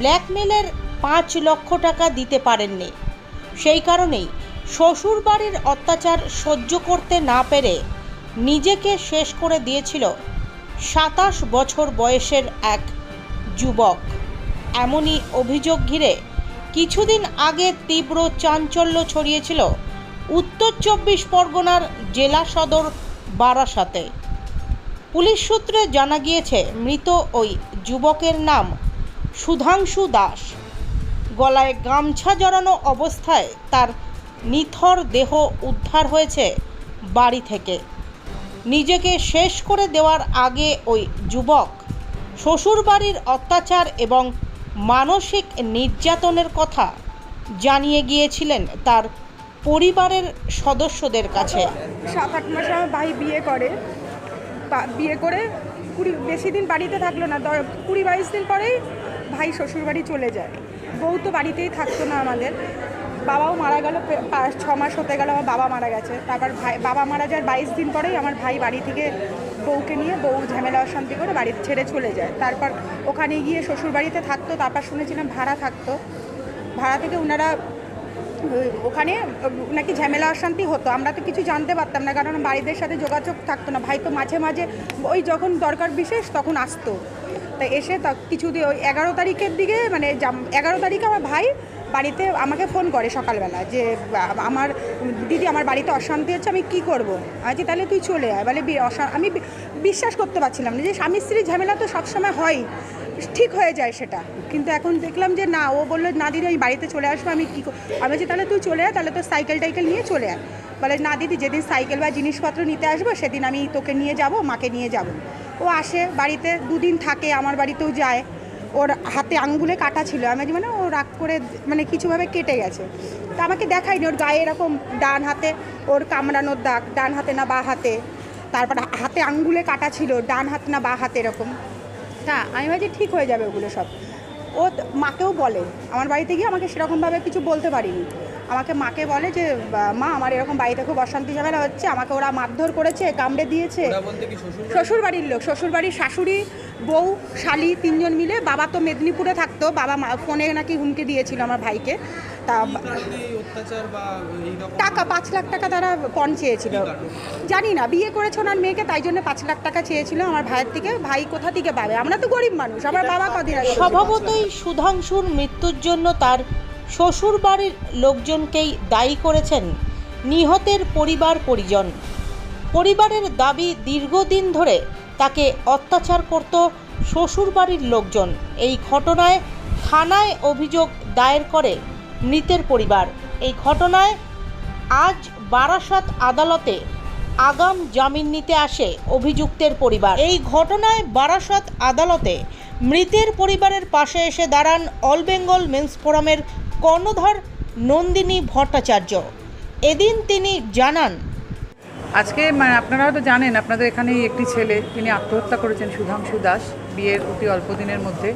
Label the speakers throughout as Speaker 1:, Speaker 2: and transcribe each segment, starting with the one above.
Speaker 1: ব্ল্যাকমেলের পাঁচ লক্ষ টাকা দিতে পারেননি। সেই কারণেই শ্বশুরবাড়ির অত্যাচার সহ্য করতে না পেরে নিজেকে শেষ করে দিয়েছিল সাতাশ বছর বয়সের এক যুবক। এমনই অভিযোগ ঘিরে কিছুদিন আগে তীব্র চাঞ্চল্য ছড়িয়েছিল উত্তর চব্বিশ পরগনার জেলা সদর বারাসাতে। পুলিশ সূত্রে জানা গিয়েছে, মৃত ওই যুবকের নাম সুধাংশু দাস। গলায় গামছা জড়ানো অবস্থায় তার নিথর দেহ উদ্ধার হয়েছে বাড়ি থেকে। নিজেকে শেষ করে দেওয়ার আগে ওই যুবক, শ্বশুরবাড়ির অত্যাচার এবং মানসিক নির্যাতনের কথা জানিয়ে গিয়েছিলেন তার পরিবারের সদস্যদের কাছে।
Speaker 2: সাত আট মাসে আমার ভাই বিয়ে করে। বিয়ে করে কুড়ি, বেশি দিন বাড়িতে থাকল না কুড়ি বাইশ দিন পরেই ভাই শ্বশুর বাড়ি চলে যায়। বউ তো বাড়িতেই থাকতো না আমাদের। বাবাও মারা গেল ছ মাস হতে গেল আমার বাবা মারা গেছে। তারপর ভাই, বাবা মারা যাওয়ার বাইশ দিন পরেই আমার ভাই বাড়ি থেকে বউকে নিয়ে বউ ঝামেলা অশান্তি করে বাড়ি ছেড়ে চলে যায়। তারপর ওখানে গিয়ে শ্বশুর বাড়িতে থাকতো, তারপর শুনেছিলাম ভাড়া থাকতো। ভাড়া থেকে ওনারা ওখানে নাকি ঝামেলা অশান্তি হতো? আমরা তো কিছু জানতে পারতাম না, কারণ বাড়িদের সাথে যোগাযোগ থাকতো না। ভাই তো মাঝে মাঝে, ওই যখন দরকার বিশেষ তখন আসতো। তা এসে তা কিছু ওই এগারো তারিখের দিকে মানে এগারো তারিখে আমার ভাই বাড়িতে আমাকে ফোন করে সকালবেলা যে আমার দিদি আমার বাড়িতে অশান্তি হচ্ছে, আমি কি করব? আছি তাহলে তুই চলে আয়। বলে আমি বিশ্বাস করতে পারছিলাম না যে স্বামী স্ত্রীর ঝামেলা তো সবসময় হয় ঠিক হয়ে যায় সেটা। কিন্তু এখন দেখলাম যে না, ও বলল না দিদি আমি বাড়িতে চলে আসব, আমি কী কর-" আমি বলছি, তাহলে তুই চলে আয়, তাহলে তো সাইকেল টাইকেল নিয়ে চলে আয়। বলে, না দিদি, যেদিন সাইকেল বা জিনিসপত্র নিতে আসব, সেদিন আমি তোকে নিয়ে যাব, মাকে নিয়ে যাব। ও আসে বাড়িতে, দুদিন থাকে, আমার বাড়িতেও যায়। ওর হাতে আঙ্গুলে কাটা ছিল। আমি মানে ও রাগ করে মানে কিছুভাবে কেটে গেছে। তা আমাকে দেখায়নি, ওর গায়ে এরকম ডান হাতে, ওর কামড়ানোর দাগ, ডান হাতে না বা হাতে। তারপর হাতে আঙ্গুলে কাটা ছিল, ডান হাত না বা হাতে এরকম। হ্যাঁ আমি ভাবছি ঠিক হয়ে যাবে ওগুলো সব। ও মাকেও বলে আমার বাড়িতে গিয়ে আমাকে সেরকমভাবে কিছু বলতে পারিনি। আমাকে মাকে বলে যে মা আমার এরকম বাড়িতে খুব অশান্তি ঝামেলা হচ্ছে আমাকে ওরা মারধর করেছে কামড়ে দিয়েছে। শ্বশুর বাড়ির লোক? শ্বশুর বাড়ির শাশুড়ি বউ শালি তিনজন মিলে বাবা তো মেদিনীপুরে থাকতো বাবা মা- ফোনে নাকি হুমকি দিয়েছিল আমার ভাইকে। তা টাকা পাঁচ লাখ টাকা তারা পণ চেয়েছিল। জানি না বিয়ে করেছে ওনার মেয়েকে তাই জন্য পাঁচ লাখ টাকা চেয়েছিল আমার ভাইয়ের থেকে। ভাই কোথা থেকে পাবে? আমরা তো গরিব মানুষ আমার বাবা কদিন আগে
Speaker 1: স্বভাবতই সুধাংশুর মৃত্যুর জন্য তার শ্বশুর বাড়ির লোকজনকেই দায়ী করেছেন নিহতের পরিবার পরিজন। পরিবারের দাবি দীর্ঘদিন ধরে তাকে অত্যাচার করত শ্বশুর বাড়ির লোকজন। এই ঘটনায় থানায় অভিযোগ দায়ের করে মৃতের পরিবার। এই ঘটনায় আজ বারাসাত আদালতে আগাম জামিন নিতে আসে অভিযুক্তের পরিবার। এই ঘটনায় বারাসাত আদালতে মৃতের পরিবারের পাশে এসে দাঁড়ান অল বেঙ্গল মেন্স ফোরামের কর্ণধার নন্দিনী ভট্টাচার্য। এদিন তিনি জানান,
Speaker 3: আজকে মানে আপনারা হয়তো জানেন, আপনাদের এখানেই একটি ছেলে, তিনি আত্মহত্যা করেছেন সুধাংশু দাস, বিয়ের অতি অল্প দিনের মধ্যে।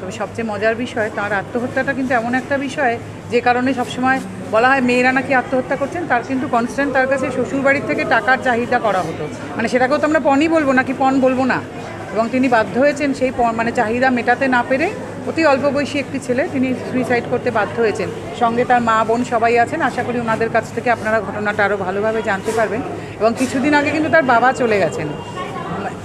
Speaker 3: তবে সবচেয়ে মজার বিষয় তার আত্মহত্যাটা কিন্তু এমন একটা বিষয় যে কারণে সবসময় বলা হয় মেয়েরা নাকি আত্মহত্যা করছেন, তার কিন্তু কনস্ট্যান্ট তার কাছে শ্বশুরবাড়ির থেকে টাকার চাহিদা করা হতো। মানে সেটাকেও তো আমরা পণই বলব নাকি পণ বলব না। এবং তিনি বাধ্য হয়েছেন সেই মানে চাহিদা মেটাতে না পেরে অতি অল্প বয়সী একটি ছেলে তিনি সুইসাইড করতে বাধ্য হয়েছেন। সঙ্গে তার মা বোন সবাই আছেন, আশা করি ওনাদের কাছ থেকে আপনারা ঘটনাটা আরও ভালোভাবে জানতে পারবেন। এবং কিছুদিন আগে কিন্তু তার বাবা চলে গেছেন।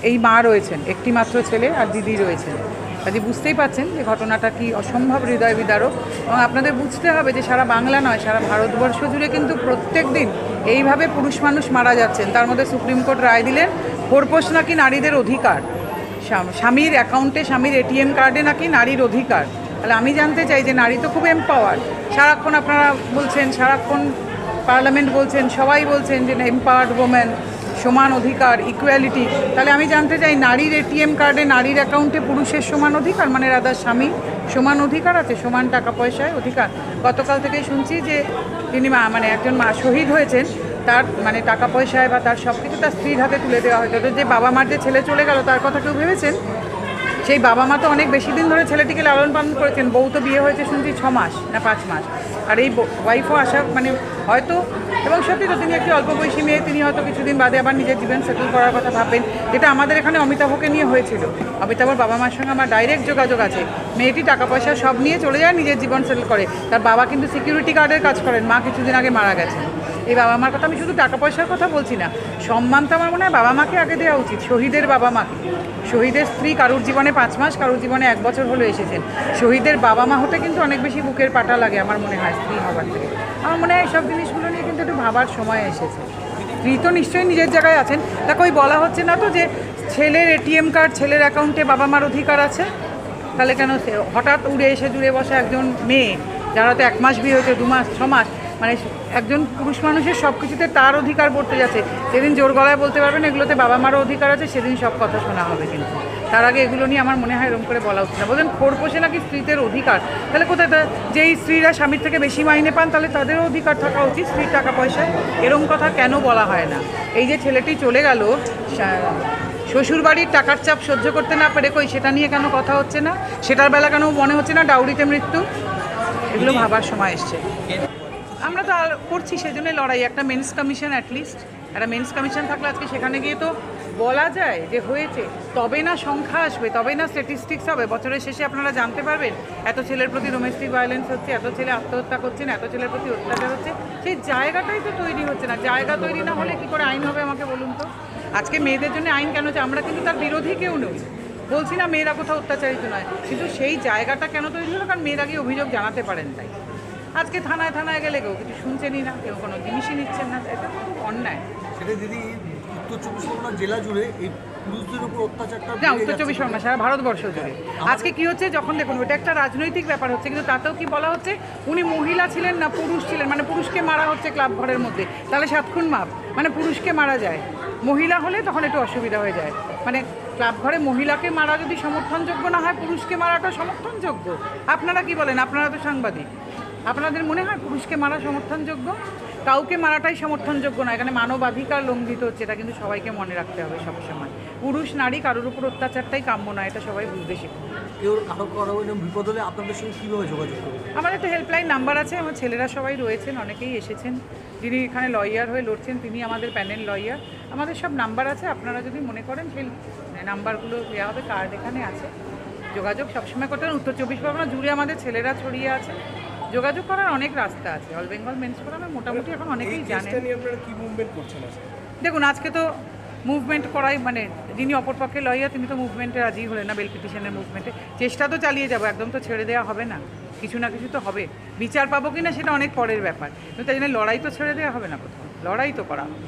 Speaker 3: এই মা রয়েছেন, একটি মাত্র ছেলে আর দিদি রয়েছেন। কাজে বুঝতেই পাচ্ছেন যে ঘটনাটা কি অসম্ভব হৃদয় বিদারক। এবং আপনাদের বুঝতে হবে যে সারা বাংলা নয়, সারা ভারতবর্ষ জুড়ে কিন্তু প্রত্যেক দিন এইভাবে পুরুষ মানুষ মারা যাচ্ছেন। তার মধ্যে সুপ্রিম কোর্ট রায় দিলেন খোরপোশ নাকি নারীদের অধিকার? স্বামীর অ্যাকাউন্টে স্বামীর এটিএম কার্ডে নাকি নারীর অধিকার? তাহলে আমি জানতে চাই যে নারী তো খুব এম্পাওয়ার সারাক্ষণ আপনারা বলছেন, সারাক্ষণ পার্লামেন্ট বলছেন, সবাই বলছেন যে এম্পাওয়ার্ড ওমেন সমান অধিকার ইকুয়ালিটি তাহলে আমি জানতে চাই নারীর এটিএম কার্ডে নারীর অ্যাকাউন্টে পুরুষের সমান অধিকার? মানে রাধার স্বামী সমান অধিকার আছে, সমান টাকা পয়সায় অধিকার। গতকাল থেকেই শুনছি যে তিনি মা মানে একজন মা শহীদ হয়েছেন, তার মানে টাকা পয়সায় বা তার সব কিছু তার স্ত্রীর হাতে তুলে দেওয়া হয়তো যে বাবা মার যে ছেলে চলে গেল, তার কথা কেউ ভেবেছেন? সেই বাবা মা তো অনেক বেশি দিন ধরে ছেলেটিকে লালন পালন করেছেন। বউ তো বিয়ে হয়েছে শুনছি ছ মাস না পাঁচ মাস। আর এই ওয়াইফও আসা মানে হয়তো এবং সত্যি তো তিনি একটি অল্প বয়সী মেয়ে, তিনি হয়তো কিছুদিন বাদে আবার নিজের জীবন সেটেল করার কথা ভাববেন, যেটা আমাদের এখানে অমিতাভকে নিয়ে হয়েছিল। অমিতাভর বাবা মার সঙ্গে আমার ডাইরেক্ট যোগাযোগ আছে। মেয়েটি টাকা পয়সা সব নিয়ে চলে যায়, নিজের জীবন সেটেল করে। তার বাবা কিন্তু সিকিউরিটি গার্ডের কাজ করেন, মা কিছুদিন আগে মারা গেছেন। এই বাবা মার কথা আমি শুধু টাকা পয়সার কথা বলছি না, সম্মান তো আমার মনে হয় বাবা মাকে আগে দেওয়া উচিত, শহীদের বাবা মাকে। শহীদের স্ত্রী কারুর জীবনে পাঁচ মাস, কারুর জীবনে এক বছর হলো এসেছেন। শহীদের বাবা মা হতে কিন্তু অনেক বেশি বুকের পাটা লাগে আমার মনে হয় স্ত্রী হবার থেকে। আমার মনে হয় এইসব জিনিসগুলো কিন্তু একটু ভাবার সময় এসেছে। স্ত্রী তো নিশ্চয়ই নিজের জায়গায় আছেন। তাকে ওই বলা হচ্ছে না তো যে ছেলের এটিএম কার্ড, ছেলের অ্যাকাউন্টে বাবা মার অধিকার আছে? তাহলে কেন হঠাৎ উড়ে এসে জুড়ে বসে একজন মেয়ে, যারা তো এক মাস বিয়ে হয়েছে, দু মাস, ছ মাস মানে একজন পুরুষ মানুষের সব কিছুতে তার অধিকার পড়তে যাচ্ছে। সেদিন জোর গলায় বলতে পারবেন, এগুলোতে বাবা মারও অধিকার আছে, সেদিন সব কথা শোনা হবে কিন্তু। তার আগে এগুলো নিয়ে আমার মনে হয় এরকম করে বলা উচিত না। বলছেন, খোর পোষে নাকি স্ত্রীদের অধিকার? তাহলে কোথায় যেই স্ত্রীরা স্বামীর থেকে বেশি মাইনে পান, তাহলে তাদেরও অধিকার থাকা উচিত, স্ত্রীর টাকা পয়সায় এরকম কথা কেন বলা হয় না? এই যে ছেলেটি চলে গেল শ্বশুর বাড়ির টাকার চাপ সহ্য করতে না পেরে কই, সেটা নিয়ে কেন কথা হচ্ছে না? সেটার বেলা কেন মনে হচ্ছে না ডাউরিতে মৃত্যু? এগুলো ভাবার সময় এসছে। আমরা তো করছি সেই জন্যই লড়াই। একটা মেন্স কমিশন অ্যাটলিস্ট একটা মেন্স কমিশন থাকলে আজকে সেখানে গিয়ে তো বলা যায় যে হয়েছে। তবে না সংখ্যা আসবে, তবে না স্ট্যাটিস্টিক্স হবে। বছরের শেষে আপনারা জানতে পারবেন, এত ছেলের প্রতি ডোমেস্টিক ভায়োলেন্স হচ্ছে, এত ছেলে আত্মহত্যা করছেন, এত ছেলের প্রতি অত্যাচার হচ্ছে। সেই জায়গাটাই তো তৈরি হচ্ছে না। জায়গা তৈরি না হলে কি করে আইন হবে আমাকে বলুন তো? আজকে মেয়েদের জন্য আইন কেন হচ্ছে আমরা কিন্তু তার বিরোধী কেউ নই। বলছি না মেয়েরা কোথাও অত্যাচারিত নয়। কিন্তু সেই জায়গাটা কেন তৈরি হলো? কারণ মেয়েরা গিয়ে অভিযোগ জানাতে পারেন তাই। আজকে থানায় থানায় গেলে কেউ কিছু শুনছেনই না কেউ কোনো জিনিসই নিচ্ছেন না এটা তো খুব অন্যায়।
Speaker 4: সেটা দিদি উত্তর চব্বিশ পরগনা জেলা জুড়ে এই পুরুষদের উপর অত্যাচারটা
Speaker 3: না উত্তর চব্বিশ পরগনা সারা ভারতবর্ষ জুড়ে। আজকে কি হচ্ছে যখন দেখুন ওটা একটা রাজনৈতিক ব্যাপার হচ্ছে কিন্তু তাতেও কি বলা হচ্ছে উনি মহিলা ছিলেন না পুরুষ ছিলেন? মানে পুরুষকে মারা হচ্ছে ক্লাব ঘরের মধ্যে। তাহলে সাত খুন মাপ। মানে পুরুষকে মারা যায়। মহিলা হলে তখন একটু অসুবিধা হয়ে যায়। মানে ক্লাব ঘরে মহিলাকে মারা যদি সমর্থনযোগ্য না হয় পুরুষকে মারাটা সমর্থনযোগ্য। আপনারা কি বলেন? আপনারা তো সাংবাদিক। আপনাদের মনে হয় পুরুষকে মারা সমর্থনযোগ্য? কাউকে মারাটাই সমর্থনযোগ্য না এখানে মানবাধিকার লঙ্ঘিত হচ্ছে এটা কিন্তু সবাইকে মনে রাখতে হবে সবসময়। পুরুষ নারী কারোর উপর অত্যাচারটাই কাম্য না এটা সবাই বুঝতে শিখুন
Speaker 4: কেউ কারও বিপদ হলে আপনাদের সঙ্গে কীভাবে যোগাযোগ করবে?
Speaker 3: আমাদের একটা হেল্পলাইন নাম্বার আছে আমার ছেলেরা সবাই রয়েছেন অনেকেই এসেছেন। যিনি এখানে লয়ার হয়ে লড়ছেন তিনি আমাদের প্যানেল লয়ার আমাদের সব নাম্বার আছে আপনারা যদি মনে করেন সেই নাম্বারগুলো দেওয়া হবে কার্ড এখানে আছে। যোগাযোগ সবসময় করতে পারেন। উত্তর চব্বিশ পরগনা জুড়ে আমাদের ছেলেরা ছড়িয়ে আছে। যোগাযোগ করার অনেক রাস্তা আছে। অল বেঙ্গল মেন্স ফোরামে মোটামুটি এখন অনেকেই জানেন।
Speaker 5: আপনারা কি মুভমেন্ট করছেন
Speaker 3: দেখুন আজকে তো মুভমেন্ট করাই মানে যিনি অপরপক্ষে লইয়া তিনি তো মুভমেন্টে রাজি হলেন না বেল পিটিশনের মুভমেন্টে চেষ্টা তো চালিয়ে যাব একদম তো ছেড়ে দেওয়া হবে না। কিছু না কিছু তো হবে। বিচার পাবো কি না সেটা অনেক পরের ব্যাপার। কিন্তু তাই জন্য লড়াই তো ছেড়ে দেওয়া হবে না কোথাও। লড়াই তো করা হবে।